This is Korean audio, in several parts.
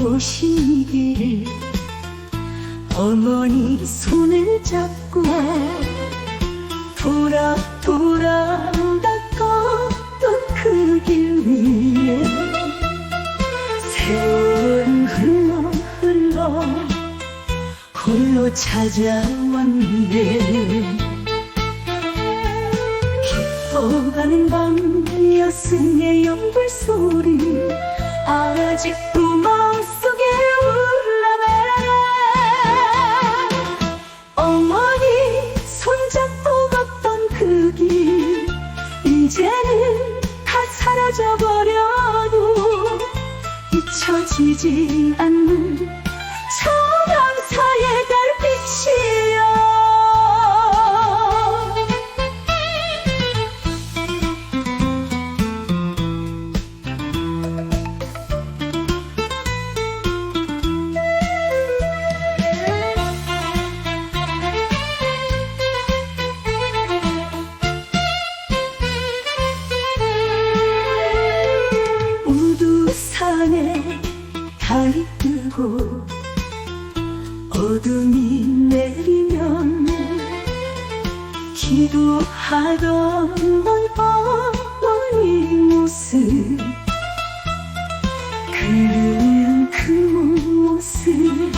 오시길 어머니 손을 잡고 돌아 돌아 걷던 그 길 위에 세월은 흘러 흘러 홀로 찾아왔는데 깊어가는 밤 이었으니 연불 소리 아직도 마음속에 울라네 어머니 손잡고 걷던 그 길 이제는 다 사라져버려도 잊혀지지 않는 우두산에 달이 뜨고 어둠이 내리면 기도하던 어머니 모습 그리운 그 모습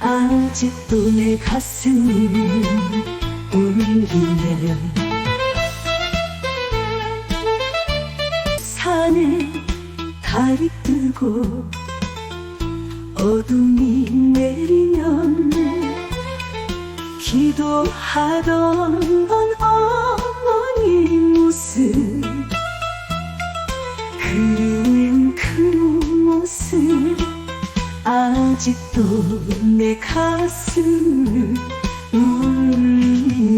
아직도 내 가슴을 울리네. 산에 달이 뜨고 어둠이 내리면 기도하던 어머니 모습 그리운 그 모습 아직도 내 가슴을 울리네